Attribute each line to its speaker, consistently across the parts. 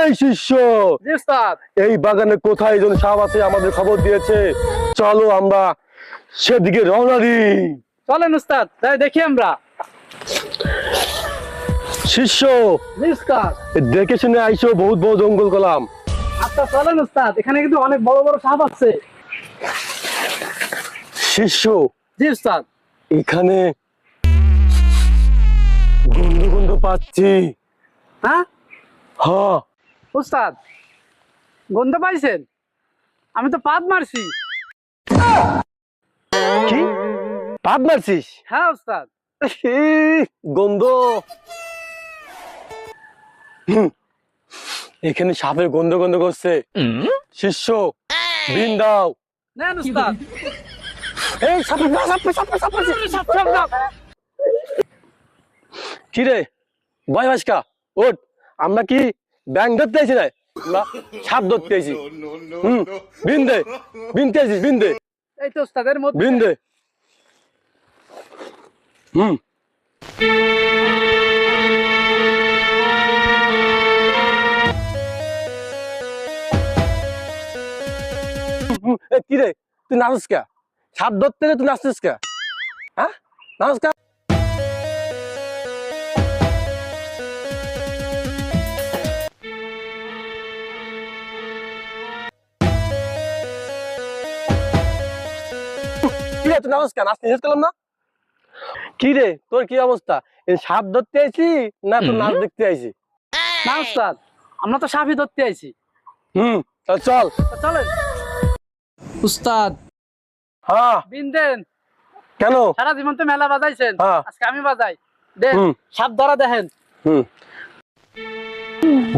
Speaker 1: এই শিষ্য এই বাগানে কোথায় জন সাপ আছে আমাদের খবর দিয়েছে? চলো আমরা সেদিকে রওনা দিই।
Speaker 2: চলেন উস্তাদ তাই দেখি আমরা।
Speaker 1: শিষ্য দেখে শুনে আইসো বহুত বড় জঙ্গল কলাম
Speaker 2: আচ্ছা চলেন উস্তাদ এখানে কিন্তু অনেক বড় বড় সাপ আছে।
Speaker 1: শিষ্য
Speaker 2: জি উস্তাদ
Speaker 1: এখানে গন্ধ গন্ধ পাচ্ছি।
Speaker 2: হ্যাঁ?
Speaker 1: হ্যাঁ
Speaker 2: উস্তাদ গন্ধ পাইছেন? আমি তো পাত মারছি।
Speaker 1: কি? পাপ মারছিস?
Speaker 2: হ্যাঁ উস্তাদ
Speaker 1: গন্ধ। এখানে সাপের গন্ধ গন্ধ করছে। শিষ্য বিন দাও।
Speaker 2: নেন উস্তাদ
Speaker 1: এই সাপে সাপে সাপে সাপে সাপ সাপ সাপ কি রে ভয় ভাসকা ওঠ আমরা কি ব্যাং ধরতে আইছি না? আমরা সাপ ধরতে আইছি। হুম বিন দে বিনতে আইছিস বিন দে
Speaker 2: এই তো উস্তাদের মধ্যে।
Speaker 1: বিন দে হুম কি রে? তুই নাচস কে? সাপ ধরতে তুই নাচছিস কে? হ্যাঁ? নাচস কে? কি রে তুই নাচস কে নাচ নিষেধ করলাম না? কি রে তোর কি অবস্থা? সাপ ধরতে আইছি না তোর নাচ দেখতে আইছি?
Speaker 2: না উস্তাদ আমরা তো সাপই ধরতে আইছি।
Speaker 1: হুম চল।
Speaker 2: চলেন। উস্তাদ
Speaker 1: হ্যাঁ।
Speaker 2: বিন দেন।
Speaker 1: কেন?
Speaker 2: সারা জীবন তো মেলা বাজাইছেন।
Speaker 1: হ্যাঁ।
Speaker 2: আজকে আমি বাজাই। দেন সাপ ধরা দেখেন।
Speaker 1: হুম।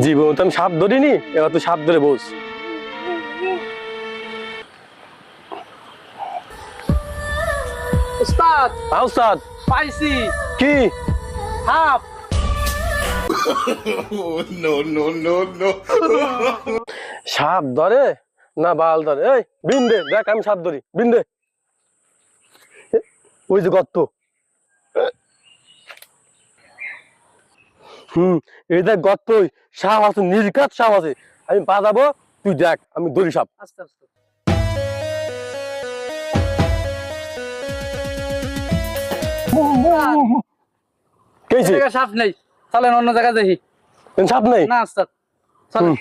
Speaker 1: জীবন তো আমি সাপ ধরিনি এবার তুই সাপ ধরে বস।
Speaker 2: উস্তাদ
Speaker 1: হ্যাঁ উস্তাদ
Speaker 2: পাইছি।
Speaker 1: কি?
Speaker 2: সাপ
Speaker 3: Oh, no, no, no, no.
Speaker 1: সাপ ধরে না বাল ধরে? এই বিন দে দেখ আমি সাপ ধরি বিন দে এ, ওই যে গর্ত। হুম এই দেখ গর্ত সাপ আছে নির্ঘাত সাপ আছে। আমি বাজাবো তুই দেখ আমি ধরি সাপ।
Speaker 2: আস্তে আস্তে।
Speaker 1: কেছি
Speaker 2: জায়গায় সাপ নেই। চলেন অন্য জায়গায় দেখি।
Speaker 1: সাপ নেই?
Speaker 2: না উস্তাদ চলেন।
Speaker 1: হুম।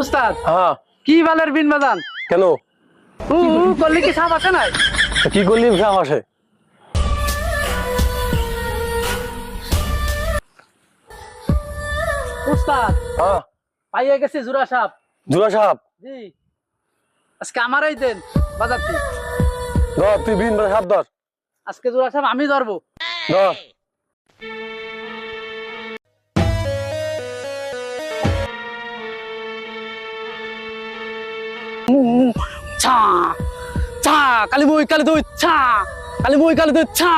Speaker 2: উস্তাদ
Speaker 1: হ্যাঁ।
Speaker 2: কি বালের বিন বাজান?
Speaker 1: কেন?
Speaker 2: উ উ কি সাপ
Speaker 1: কি করলি সাপ আসে?
Speaker 2: উস্তাদ
Speaker 1: হ্যাঁ।
Speaker 2: পাইয়ে গেছে জুরা সাপ।
Speaker 1: জোড়া সাপ?
Speaker 2: জি। আজকে আমারই দেন বাজারটি
Speaker 1: ধর তুই বিন সাপ ধর।
Speaker 2: আজকে জোড়া সাপ আমি ধরবো।
Speaker 1: ধর।
Speaker 2: ছা ছা কালি বই কালি দুই ছা কালি বই কালি দুই ছা।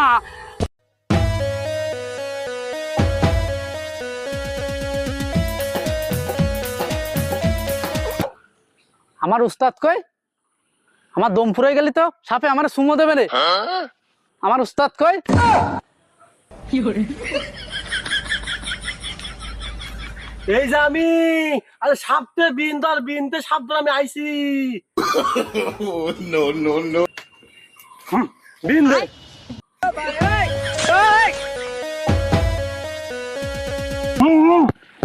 Speaker 2: আমার উস্তাদ কই আমার দম ফুরাই গেলি তো? সাপে আমার সুমো দেবে রে। আমার উস্তাদ কই
Speaker 1: এই যে আমি আরে সাপতে বিন ধর বিনতে সাপ আমি আইছি।
Speaker 3: Oh, no, no, no.
Speaker 1: বিন দে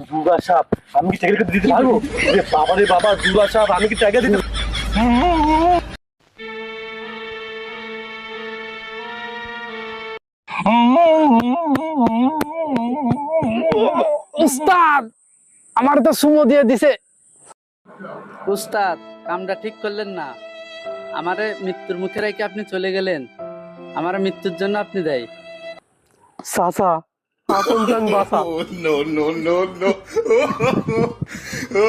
Speaker 1: দুর্গা সাপ আমি কি টাকা দিতে পারব? রে বাবা রে বাবা দুর্গা সাপ আমি কি টাকা দিতে
Speaker 2: উস্তাদ আমার তো সুমো দিয়ে দিছে। উস্তাদ কামটা ঠিক করলেন না। আমারে মৃত্যুর মুখে রেখে আপনি চলে গেলেন। আমার মৃত্যুর জন্য আপনি দেয়।
Speaker 1: সাসা আপন জান বাসা।
Speaker 3: No, no, no, no.